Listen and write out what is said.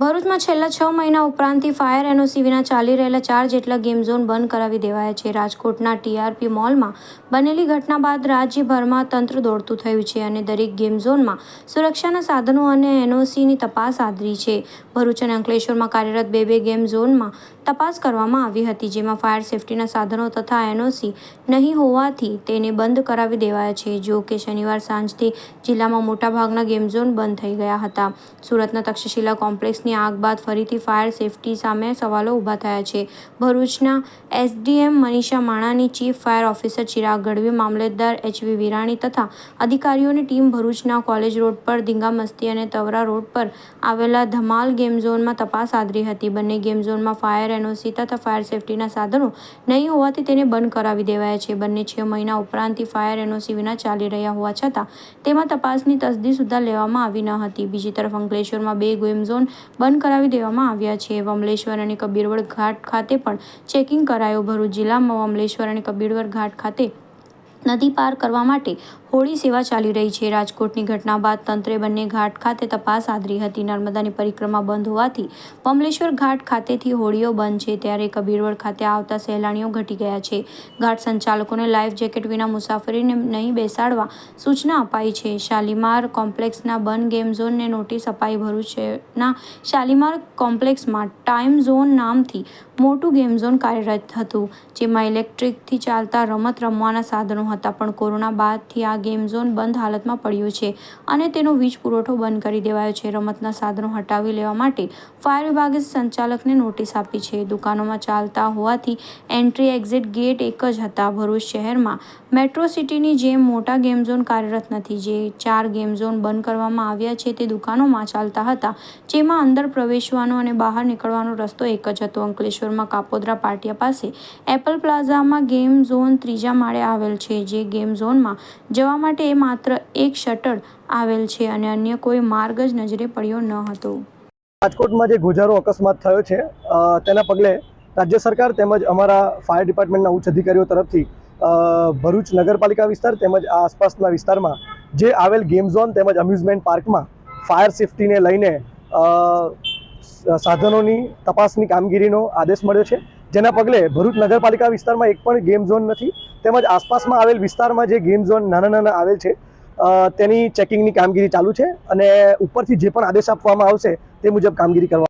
ભરૂચમાં છેલ્લા છ મહિના ઉપરાંતથી ફાયર એનઓસી વિના ચાલી રહેલા ચાર જેટલા ગેમ ઝોન બંધ કરાવી દેવાયા છે. રાજકોટના ટીઆરપી મોલમાં બનેલી ઘટના બાદ રાજ્યભરમાં તંત્ર દોડતું થયું છે અને દરેક ગેમ ઝોનમાં સુરક્ષાના સાધનો અને એનઓસીની તપાસ આદરી છે. ભરૂચ અને અંકલેશ્વરમાં કાર્યરત બે બે ગેમ ઝોનમાં તપાસ કરવામાં આવી હતી, જેમાં ફાયર સેફટીના સાધનો તથા એનઓસી નહીં હોવાથી તેને બંધ કરાવી દેવાયા છે. જો કે શનિવાર સાંજથી જિલ્લામાં મોટાભાગના ગેમ ઝોન બંધ થઈ ગયા હતા. સુરતના તક્ષશિલા કોમ્પ્લેક્સની આગ બાદ ફરીથી ફાયર સેફટી સામે સવાલો ઊભા થયા છે. ભરૂચના SDM Manisha માણાની chief fire officer Chirag Gadhvi, મામલતદાર એચવી વિરાણી તથા અધિકારીઓની ટીમ ભરૂચના કોલેજ રોડ પર, ધીંગામસ્તી અને તવરા રોડ પર આવેલા ધમાલ ગેમ ઝોનમાં તપાસ આદરી હતી. બંને ગેમ ઝોનમાં ફાયર એનઓસી તથા ફાયર સેફટીના સાધનો નહીં હોવાથી તેને બંધ કરાવી દેવાયા છે. બંને છ મહિના ઉપરાંતથી ફાયર એનઓસી વિના ચાલી રહ્યા હોવા છતાં તેમાં તપાસની તસદી સુદ્ધા લેવામાં આવી ન હતી. બીજી તરફ અંકલેશ્વરમાં બે ગેમ ઝોન બંધ કરાવી દેવામાં આવ્યા છે. વમલેશ્વર અને કબીરવડ ઘાટ ખાતે પણ ચેકિંગ કરાયું. ભરૂચ જિલ્લામાં વમલેશ્વર અને કબીરવડ ઘાટ ખાતે નદી પાર કરવા માટે હોળી સેવા ચાલી રહી છે. રાજકોટની ઘટના બાદ તંત્રે બંને ઘાટ ખાતે તપાસ આદરી હતી. નર્મદાની પરિક્રમા બંધ હોવાથી કમલેશ્વર ઘાટ ખાતેથી હોડીઓ બંધ છે. ત્યારે કબીરવડ ખાતે આવતા સહેલાણીઓ ઘટી ગયા છે. ઘાટ સંચાલકોને લાઈફ જેકેટ વિના મુસાફરીને નહીં બેસાડવા સૂચના અપાઈ છે. શાલીમાર કોમ્પ્લેક્સના બંધ ગેમ ઝોનને નોટિસ અપાઈ ભરૂચના શાલીમાર કોમ્પ્લેક્સમાં ટાઈમ ઝોન નામથી મોટું ગેમ ઝોન કાર્યરત હતું, જેમાં ઇલેક્ટ્રિકથી ચાલતા રમત રમવાના સાધનો હતા, પણ કોરોના બાદથી આ ગેમ ઝોન બંધ હાલતમાં પડ્યું છે અને તેનો વીજ પુરવઠો બંધ કરી દેવાયો છે. રમતના સાધનો હટાવી લેવા માટે ફાયર વિભાગે સંચાલકને નોટિસ આપી છે. દુકાનોમાં ચાલતા હોવાથી એન્ટ્રી એક્ઝિટ ગેટ એક જ હતા. ભરૂચ શહેરમાં મેટ્રો સિટીની જેમ મોટા ગેમ ઝોન કાર્યરત નથી. જે ચાર ગેમ ઝોન બંધ કરવામાં આવ્યા છે તે દુકાનોમાં ચાલતા હતા, જેમાં અંદર પ્રવેશવાનો અને બહાર નીકળવાનો રસ્તો એક જ હતો. અંકલેશ્વરમાં કાપોદ્રા પાટિયા પાસે એપલ પ્લાઝામાં ગેમ ઝોન ત્રીજા માળે આવેલ છે, જે ગેમ ઝોનમાં જવા માટે માત્ર એક શટર આવેલ છે અને અન્ય કોઈ માર્ગ જ નજરે પડ્યો ન હતો. રાજકોટમાં જે ગુજારો અકસ્માત થયો છે તેના પગલે રાજ્ય સરકાર તેમજ અમારા ફાયર ડિપાર્ટમેન્ટના ઉચ્ચ અધિકારીઓ તરફથી ભરૂચ નગરપાલિકા વિસ્તાર તેમજ આસપાસના વિસ્તારમાં જે આવેલ ગેમ ઝોન તેમજ અમ્યુઝમેન્ટ પાર્કમાં ફાયર સેફટીને લઈને સાધનોની તપાસની કામગીરીનો આદેશ મળ્યો છે. જેના પગલે ભરૂચ નગરપાલિકા વિસ્તારમાં એક પણ ગેમ ઝોન નથી, તેમજ આસપાસમાં આવેલ વિસ્તારમાં જે ગેમ ઝોન નાના નાના આવેલ છે તેની ચેકિંગની કામગીરી ચાલુ છે અને ઉપરથી જે પણ આદેશ આપવામાં આવશે તે મુજબ કામગીરી કરવા